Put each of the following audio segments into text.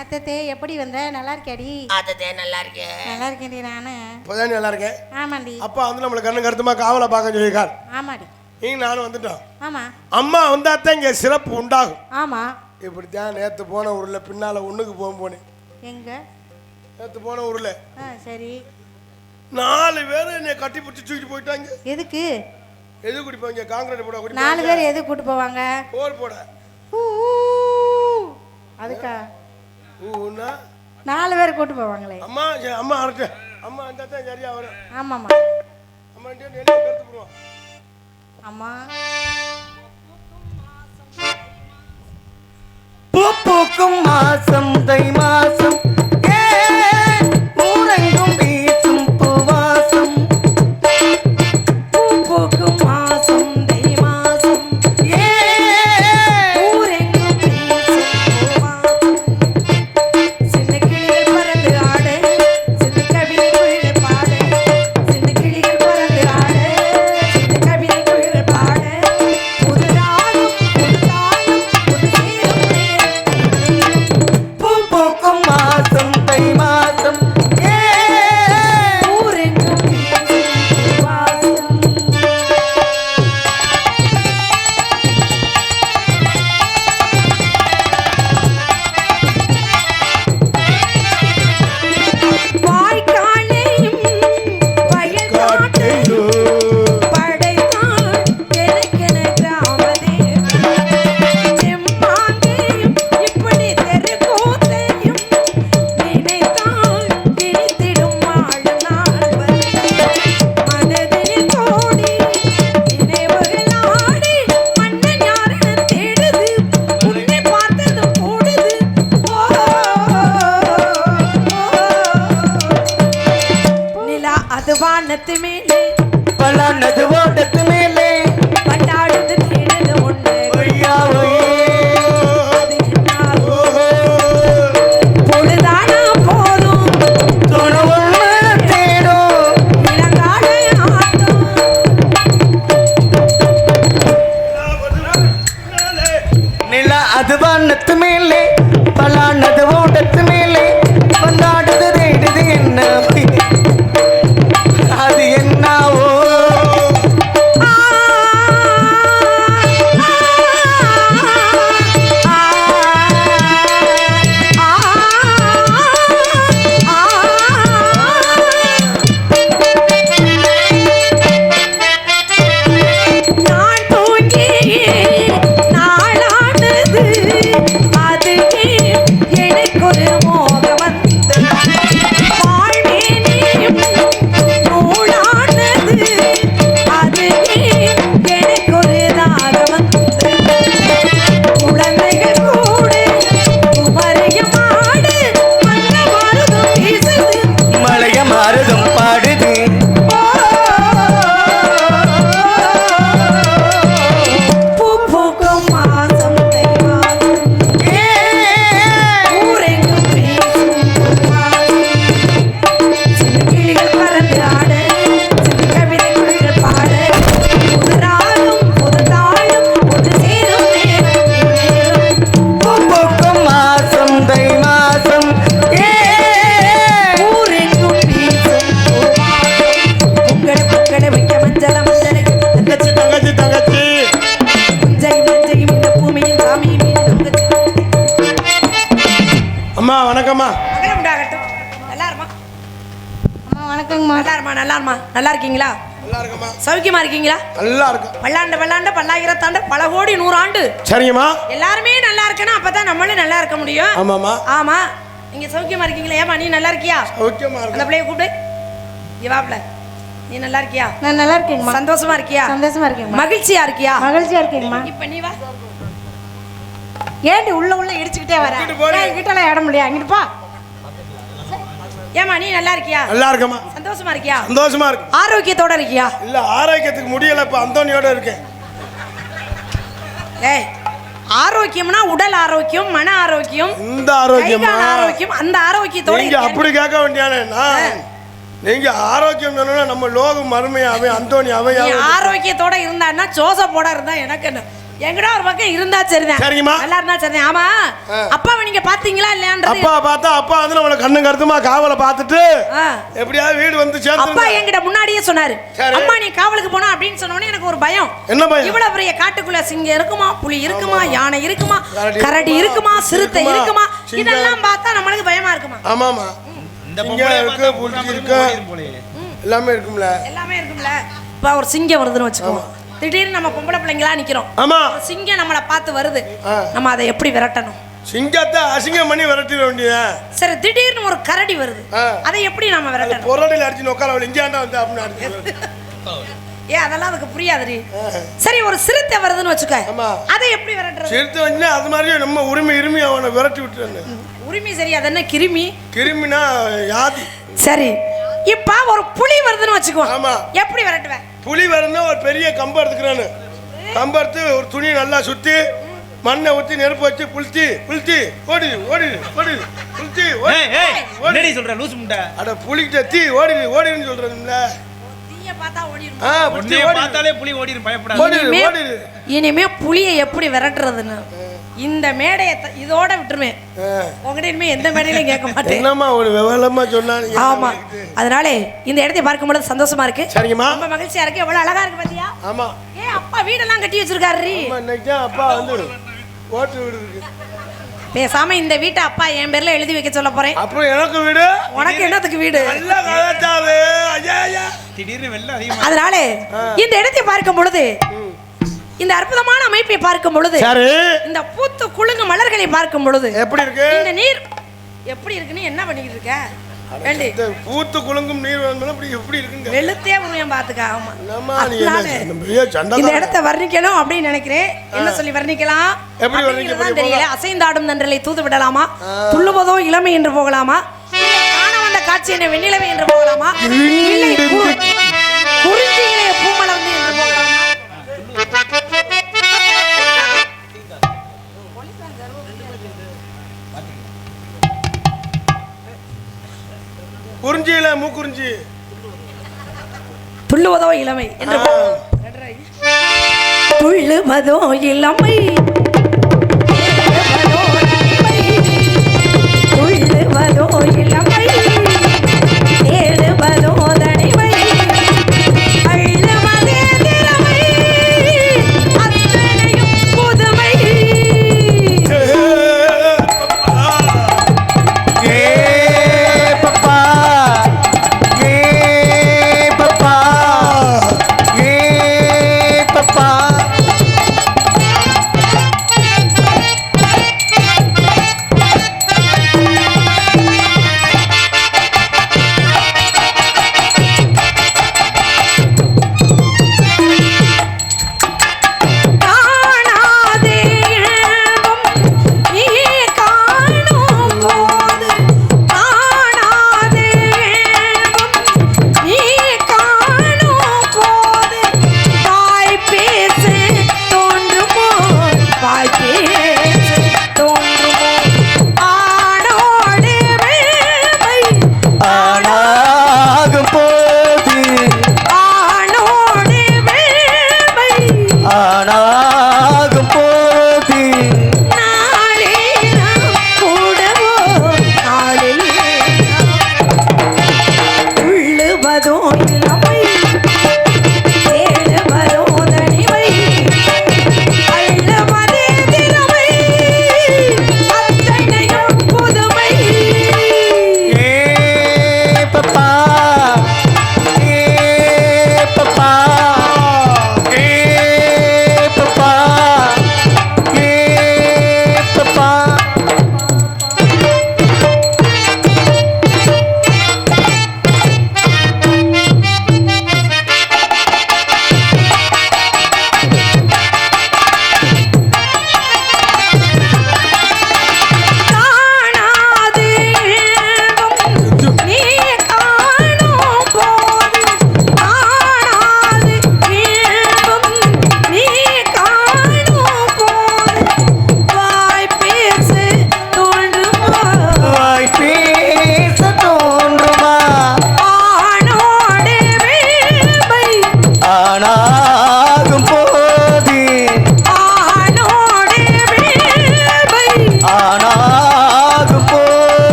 அத்தத்தே எப்படி வந்த? நல்லா இருக்கியாடி? அதே நல்லா இருக்கேன் நல்லா இருக்கேன்டி நானு. இப்போதான் நல்லா இருக்கேன் ஆமாண்டி. அப்பா வந்து நம்மளை கண்ணு கருத்துமா காவலை பார்க்க சொல்லியிருக்கார். ஆமாடி. நீங்க நானும் வந்துட்டோம். ஆமா. அம்மா வந்தா தான் இங்கே சிறப்பு உண்டாகும். ஆமா. இப்படித்தான் நேற்று போன ஊரில் பின்னால் ஒன்றுக்கு போக போனேன். எங்க? நேற்று போன ஊரில். ஆ சரி. நாலு பேர் என்னை கட்டி பிடிச்சி தூக்கிட்டு போயிட்டாங்க. எதுக்கு? எது குடிப்பாங்க காங்கிரீட் போட நாலு பேர் எது கூட்டு போவாங்க? போர் போட. அதுக்கா? ஊன்னா? நாலு பேர் கூட்டு போவாங்களே. அம்மா அம்மா அரட்டு அம்மா அந்த தான் சரியா வரும். ஆமாம்மா. அம்மா நிறைய கருத்து போடுவோம். அம்மா. பூ பூக்கும் மாசம் தை மாசம். வணக்கம்மா மகனம் உண்டாகட்டும் நல்லா இருமா அம்மா வணக்கங்கம்மா. நல்லா இருமா நல்லா இருமா நல்லா இருக்கீங்களா நல்லா இருக்கம்மா சௌக்கியமா இருக்கீங்களா? நல்லா இருக்கும் பல்லாண்டு பல்லாண்டு பல்லாயிரத்தாண்டு பல கோடி நூறாண்டு. சரிங்கம்மா. எல்லாருமே நல்லா இருக்கணும். அப்பதான் நம்மளும் நல்லா இருக்க முடியும். ஆமாம்மா. ஆமா. நீங்க சௌக்கியமா இருக்கீங்களா? ஏமா நீ நல்லா இருக்கியா? சௌக்கியமா அந்த இருக்கும் பிள்ளைய கூப்பிடு. இங்க வாப்ல. நீ நல்லா இருக்கியா? நான் நல்லா இருக்கேங்கம்மா. சந்தோஷமா இருக்கியா? சந்தோஷமா இருக்கேங்கம்மா மகிழ்ச்சியா இருக்கியா? மகிழ்ச்சியா இருக்கேங்கம்மா. இப்ப நீ வா. ஏண்டி உள்ள உள்ள இடிச்சுக்கிட்டே வர? போடி. கிட்டலாம் இடம் முடியாது அங்கிட்டு போ. ஏமா நீ நல்லா இருக்கியா? நல்லா இருக்கம்மா. சந்தோஷமா இருக்கியா? சந்தோஷமா இருக்கு. ஆரோக்கியத்தோட இருக்கியா? இல்ல ஆரோக்கியத்துக்கு முடியல இப்ப அந்தோனியோட இருக்கேன். ஏய் ஆரோக்கியம்னா உடல் ஆரோக்கியம் மன ஆரோக்கியம் இந்த ஆரோக்கியமா ஆரோக்கியம் அந்த ஆரோக்கியத்தோட நீங்க? அப்படி கேட்க வேண்டியானே நான்? நீங்க ஆரோக்கியம் சொன்னா நம்ம லோகம் மறுமையாவே அந்தோனி நீ அவையாவே ஆரோக்கியத்தோட இருந்தான்னா ஜோசப்போட இருந்தா எனக்கு என்ன? எங்கடா ஒரு பக்கம் இருந்தா சரிதான். சரிங்கம்மா. நல்லா இருந்தா சரிதான். ஆமா. அப்பாவை நீங்க பாத்தீங்களா இல்லையான்றது அப்பா பார்த்தா அப்பா வந்து நம்மளை கண்ணு கருத்துமா காவலை பார்த்துட்டு ஆ. எப்படியாவது வீடு வந்து அப்பா சேர்ந்து என்கிட்ட முன்னாடியே சொன்னாரு. சரி. அம்மா நீ காவலுக்கு போனா அப்படின்னு சொன்ன உடனே எனக்கு ஒரு பயம். என்ன பயம்? இவ்வளவு பெரிய காட்டுக்குள்ள சிங்கம் இருக்குமா? புலி இருக்குமா? யானை இருக்குமா? கரடி இருக்குமா? சிறுத்தை இருக்குமா. இதெல்லாம் பார்த்தா நம்மளுக்கு பயமா இருக்குமா? ஆமாமா இந்த இருக்கு, பொறாம இருக்கு. எல்லாமே இருக்கும்ல. எல்லாமே இருக்கும்ல. இப்ப ஒரு சிங்கம் வருதுன்னு வச்சுக்கோ. திடீர்னு நம்ம பொம்பளை பிள்ளைங்களா நிக்கிறோம். ஆமா. சிங்கம் நம்மளை பார்த்து வருது. நம்ம அதை எப்படி விரட்டணும்? சிங்கத்தை அசிங்கம் பண்ணி விரட்டிட வேண்டியதான் சரி திடீர்னு ஒரு கரடி வருது. அதை எப்படி நாம விரட்டணும்? பொருளையில் அடிச்சு நோக்கால அவள் இங்கேயாண்டா வந்து அப்படின்னு ஏன் அதெல்லாம் அதுக்கு புரியாதுடி. சரி ஒரு சிறுத்தை வருதுன்னு வச்சுக்க. ஆமா. அதை எப்படி விரட்டுறது? சிறுத்தை வந்து அது மாதிரியே நம்ம உரிமை இருமி அவனை விரட்டி விட்டுறேன் உரிமை சரி அது என்ன கிருமி? கிருமினா யாதி. சரி இப்ப ஒரு புலி வருதுன்னு வச்சுக்கோ. ஆமா. எப்படி விரட்டுவேன் புலி வரணும்னா ஒரு பெரிய கம்பு எடுத்துக்கிறானு. கம்பு எடுத்து ஒரு துணி நல்லா சுத்தி மண்ணை ஊற்றி நெருப்பு வச்சு புளுத்தி புளுத்தி ஓடிடு ஓடிடு ஓடிடு புளுத்தி ஓடி சொல்ற லூசு முண்டை? அட புளிக்கிட்ட தீ ஓடிடு ஓடிடுன்னு ஓடிடு இனிமே புலியை எப்படி விரட்டுறதுன்னு. இந்த மேடையை இதோட விட்டுருவேன் ஆ. உங்ககிட்ட இனிமே எந்த மேடையிலையும் கேட்க மாட்டேன். என்னம்மா ஒரு விவரமா சொன்னா ஆமா. அதனால இந்த இடத்தை பார்க்கும் பொழுது சந்தோஷமா இருக்கு. சரிங்கம்மா. ரொம்ப மகிழ்ச்சியா இருக்கு. எவ்வளவு அழகா இருக்கு பாத்தியா? ஆமா. ஏ அப்பா வீடெல்லாம் கட்டி வச்சிருக்காரு இன்னைக்கு அப்பா வந்து ஓட்டு வீடு. இருக்கு. பேசாம இந்த வீட்டை அப்பா என் பேர்ல எழுதி வைக்க சொல்ல போறேன். அப்புறம் எனக்கு வீடு? உனக்கு என்னத்துக்கு வீடு? திடீர்னு அதனால இந்த இடத்தை பார்க்கும் பொழுது இந்த அற்புதமான அமைப்பை பார்க்கும் பொழுது சரி இந்த பூத்து குலுங்கு மலர்களை பார்க்கும் பொழுது எப்படி இருக்கு? இந்த நீர் எப்படி இருக்குன்னு என்ன பண்ணிக்கிட்டு இருக்க? பூத்து குலுங்கும் நீர் எப்படி வெளுத்தே பாத்துக்க ஆமா. இந்த இடத்தை வர்ணிக்கணும் அப்படின்னு நினைக்கிறேன். என்ன சொல்லி வர்ணிக்கலாம்? எப்படி? தெரியல. அசைந்தாடும் தன்றலை தூது விடலாமா? துள்ளுவதோ இளமை என்று போகலாமா? காண வந்த காட்சி என்ன வெண்ணிலவை என்று போகலாமா? குறிஞ்சியில மூக்குறிஞ்சி. துள்ளுவதோ இளமை என்று. துள்ளுவதோ இளமை. துள்ளுவதோ இளமை.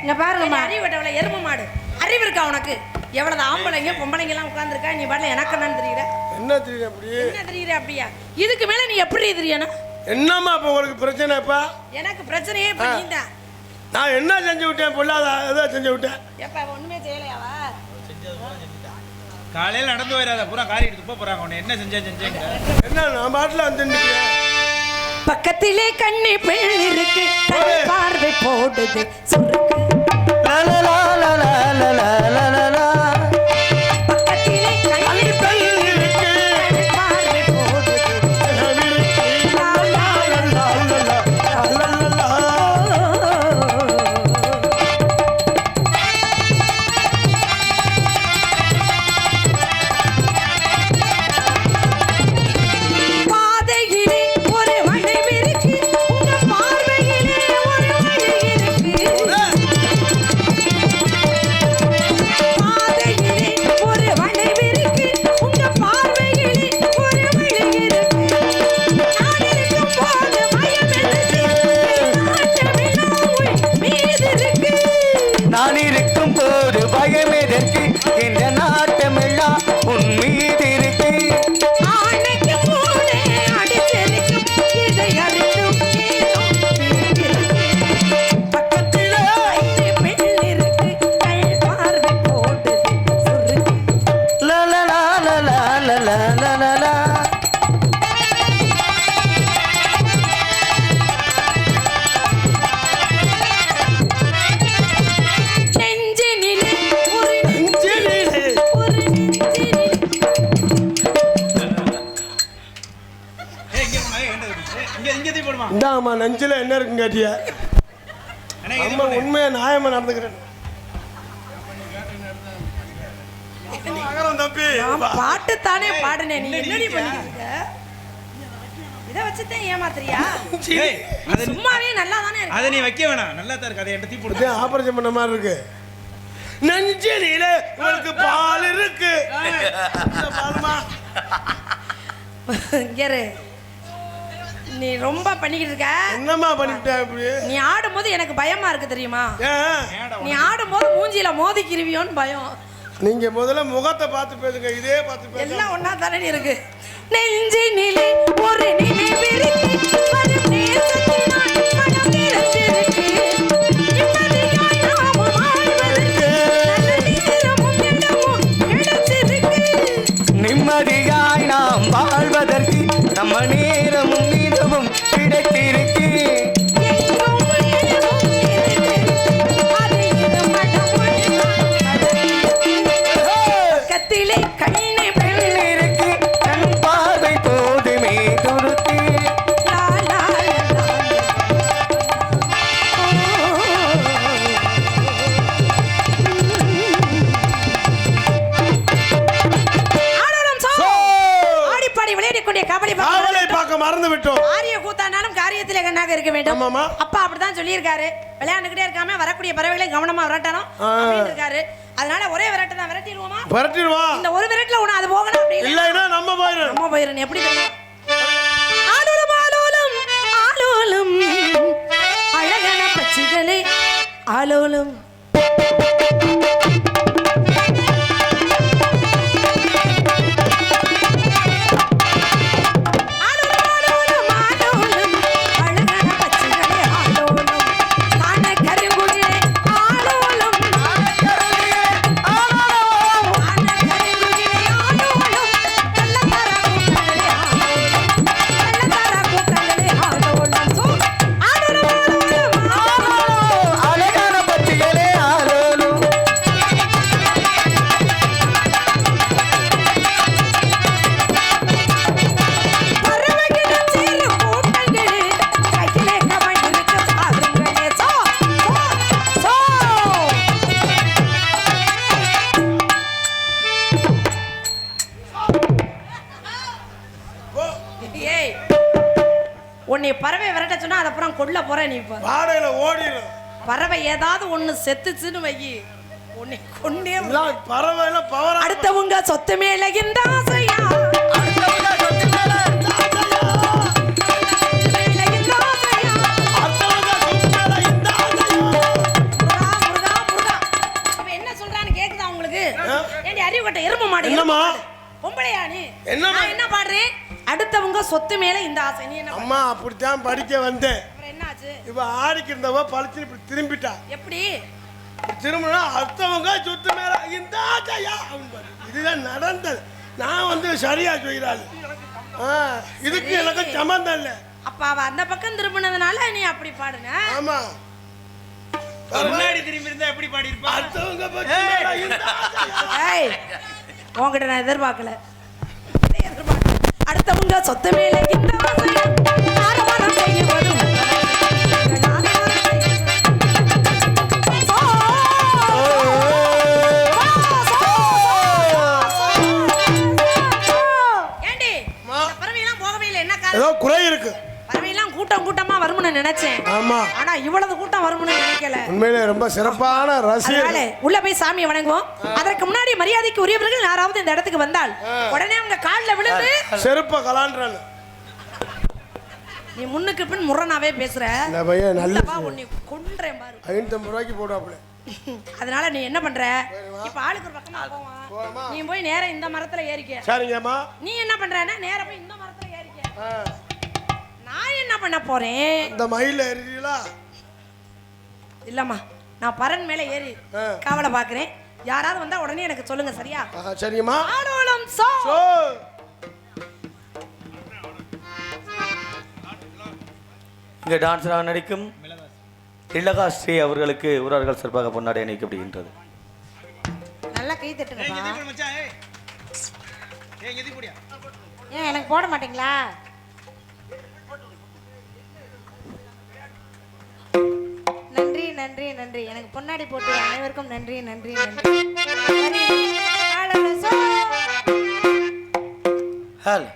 இங்க பாருங்கம்மா. அறிவு விட்டவள எரும மாடு. அறிவு இருக்கா உனக்கு? எவ்வளவு ஆம்பளைங்க பொம்பளைங்க எல்லாம் உட்கார்ந்துருக்கா? நீ பாட்டுல எனக்கு என்னன்னு தெரியல என்ன தெரியுது அப்படி என்ன தெரியுது அப்படியா? இதுக்கு மேல நீ எப்படி தெரியணும்? என்னம்மா இப்போ உங்களுக்கு பிரச்சனை இப்ப? எனக்கு பிரச்சனையே இப்ப நீ தான் நான் என்ன செஞ்சு விட்டேன்? பொல்லாத ஏதோ செஞ்சு விட்டேன்? எப்ப ஒண்ணுமே செய்யலையாவா காலையில நடந்து வராத பூரா காரி எடுத்து போறாங்க உன்னை. என்ன செஞ்சா செஞ்சேங்க என்ன நான் பாட்டில் வந்து பக்கத்திலே கண்ணி பெண் இருக்கு பார்வை போடுது சுருக்கு. மகளா இந்தாங்கம்மா என்ன இருக்குங்க கேட்டியா? அம்மா உண்மையை நியாயமாக நடந்துக்கிறேன் பாட்டு தானே பாடுனேன் நீ என்னடி பண்ணிட்டு இருக்க? இதை வச்சுதான் ஏமாத்துறியா? சும்மாவே நல்லா தானே இருக்கு? அதை நீ வைக்க வேணாம். நல்லா தான் இருக்கு. அதை என்கிட்ட தீ போடு. ஆபரேஷன் பண்ண மாதிரி இருக்கு. நெஞ்சிலே உங்களுக்கு பால் இருக்கு. இந்த பாலுமா? இங்க. நீ ரொம்ப பண்ணிக்கிட்டு இருக்க. என்னம்மா இப்படி? நீ ஆடும்போது எனக்கு பயமா இருக்கு தெரியுமா? நீ ஆடும்போது மூஞ்சில மோதிக்கிருவியோன்னு பயம். நீங்க முதல்ல முகத்தை பார்த்து பேசுங்க இதே பார்த்து எல்லாம் ஒன்னா தானே இருக்கு? நெஞ்சினிலே ஒரு நிலை வரும் கபடி காவலை பார்க்க மறந்து விட்டோம் ஆரிய கூத்தானாலும் காரியத்திலே கண்ணாக இருக்க வேண்டும். ஆமாமா. அப்பா அப்படிதான் சொல்லியிருக்காரு. விளையாண்டுக்கிட்டே இருக்காம வரக்கூடிய பறவைகளை கவனமா விரட்டணும். அப்படின்னு இருக்காரு. அதனால ஒரே விரட்டு தான். விரட்டிடுவோமா? பரட்டிடுவா இந்த ஒரு விரட்டுல உன அது போகணும் அப்படி இல்லை இல்லைன்னா நம்ம போயிடும். நம்ம போயிடணும். எப்படி ஆலோலம் ஆலோலம் ஆலோலம் அழகான பச்சிகளே ஆலோலம், நீ பாடையில ஓடிடும் பறவை ஏதாவது ஒண்ணு செத்துச்சுன்னு வை உன்னை கொண்டே பறவை பவர் அடுத்தவங்க சொத்துமே இல்லை என்ற ஆசையா என்ன என்ன பாடுறேன்? அடுத்தவங்க சொத்து மேல இந்த ஆசை. என்ன அம்மா அப்படித்தான் படிக்க வந்தேன். இவ ஆடிக்கு இருந்தவ பழிச்சு இப்படி திரும்பிட்டா. எப்படி? திரும்பினா அடுத்தவங்க சுத்து மேல இந்த. இதுதான் நடந்தது. நான் வந்து சரியா சொல்கிறாள். ஆ, இதுக்கு. எனக்கு சம்மந்தம் இல்லை. அப்ப அவ அந்த பக்கம் திரும்பினதுனால நீ அப்படி பாடுன? ஆமா. முன்னாடி திரும்பி இருந்தா எப்படி பாடி இருப்பா அடுத்தவங்க உன்கிட்ட நான் எதிர்பார்க்கல. எதிர்பார்க்கல. அடுத்தவங்க சொத்து மேல இந்த கூட்டம் கூட்டமா வரும்னு நினைச்சேன். ஆமா. ஆனா இவ்வளவு கூட்டம் வரும்னு நினைக்கல. உண்மையிலே ரொம்ப சிறப்பான ரசிகர். உள்ள போய் சாமியை வணங்குவோம். அதற்கு முன்னாடி மரியாதைக்கு உரியவர்கள் யாராவது இந்த இடத்துக்கு வந்தால் உடனே அவங்க கால்ல விழுந்து செருப்ப கலான்றான். நீ முன்னுக்கு பின் முரணாவே பேசுற. இந்த பையன் நல்ல உன்னை கொன்றேன் பாரு. ஐநூத்தம்பது ரூபாய்க்கு போடுவாப்புல. அதனால நீ என்ன பண்ற? இப்ப ஆளுக்கு ஒரு பக்கமா? போவான் நீ போய் நேரா இந்த மரத்துல ஏறிக்க. சரிங்கம்மா. நீ என்ன பண்றன்னா நேரா போய் இந்த மரத்துல ஏறிக்க. நான் என்ன பண்ண போறேன்? இந்த மயில ஏறிட்டீங்களா இல்லம்மா நான் பரன் மேல ஏறி. காவலை பாக்குறேன் யாராவது வந்தா உடனே எனக்கு சொல்லுங்க சரியா? ஆ, சரிங்கம்மா ஆலோலம் சோ. இங்கே டான்ஸராக நடிக்கும் இளகாஸ்ரீ அவர்களுக்கு ஊரார்கள் சிறப்பாக பொன்னாடை அணிக்கப்படுகின்றது நல்லா கை போடியா? ஏன் எனக்கு போட மாட்டீங்களா? நன்றி நன்றி எனக்கு பொன்னாடி போட்டு அனைவருக்கும் நன்றி நன்றி நன்றி ஹலோ.